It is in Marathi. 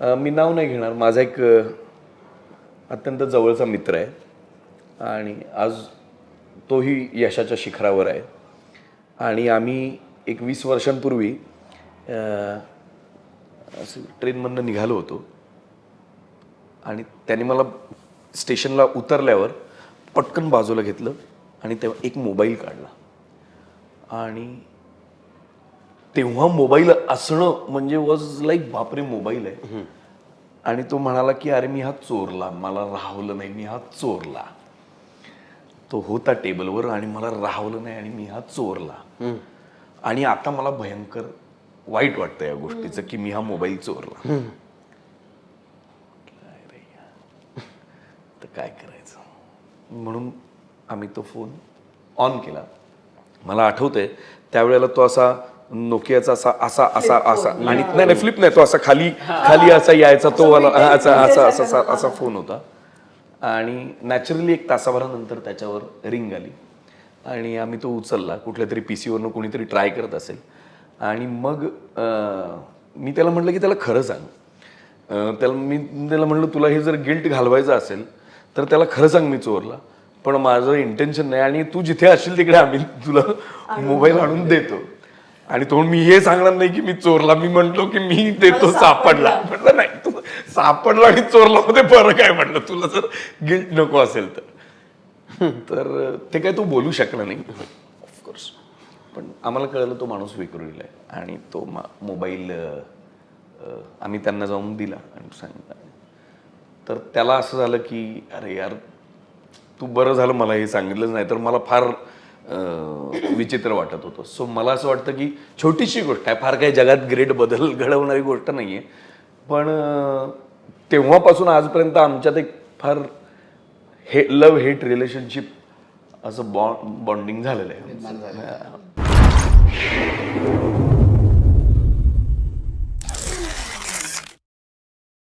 मी नाव नाही घेणार. माझा एक अत्यंत जवळचा मित्र आहे. आणि आज तोही यशाच्या शिखरावर आहे. आणि आम्ही एक वीस वर्षांपूर्वी असं ट्रेनमधनं निघालो होतो. आणि त्याने मला स्टेशनला उतरल्यावर पटकन बाजूला घेतलं आणि तेव्हा एक मोबाईल काढला. आणि तेव्हा मोबाईल असणं म्हणजे वॉज लाईक बापरे मोबाईल आहे. आणि तो म्हणाला की अरे मी हा चोरला. मला राहवलं नाही मी हा चोरला. तो होता टेबलवर आणि मला राहवलं नाही आणि मी हा चोरला. आणि आता मला भयंकर वाईट वाटतं या गोष्टीचं की मी हा मोबाईल चोरला. तर काय करायचं? म्हणून आम्ही तो फोन ऑन केला. मला आठवतंय त्यावेळेला तो असा नोकियाचा असा असा असा असा. आणि नाही नाही फ्लिप नाही तो असा खाली खाली असा यायचा तो वाला असा असा असा असा असा फोन होता. आणि नॅचरली एक तासाभरानंतर त्याच्यावर रिंग आली. आणि आम्ही तो उचलला. कुठल्या तरी पी सीवरनं कोणीतरी ट्राय करत असेल. आणि मग मी त्याला म्हटलं की त्याला खरं सांग. त्याला मी त्याला म्हणलं तुला हे जर गिल्ट घालवायचं असेल तर त्याला खरं सांग मी चोरला. पण माझं इंटेन्शन नाही. आणि तू जिथे असशील तिकडे आम्ही तुला मोबाईल आणून देतो. आणि तो मी हे सांगणार नाही की मी चोरला. मी म्हंटलो की मी देतो सापडला. म्हटलं नाही तू सापडला आणि चोरला मध्ये फरक आहे. म्हटलं तुला जर गिल्ट नको असेल तर. तर ते काय तो बोलू शकला नाही. ऑफकोर्स पण आम्हाला कळलं तो माणूस विक्रोळीला आहे. आणि तो मोबाईल आम्ही त्यांना जाऊन दिला आणि सांगितलं. तर त्याला असं झालं की अरे यार तू बरं झालं मला हे सांगितलंच नाही तर मला फार विचित्र वाटत होतं. सो मला असं वाटतं की छोटीशी गोष्ट आहे. फार काही जगात ग्रेट बदल घडवणारी गोष्ट नाही आहे पण तेव्हापासून आजपर्यंत आमच्यात एक फार हे लव्ह हेट रिलेशनशिप असं बॉन्ड बॉन्डिंग झालेलं आहे.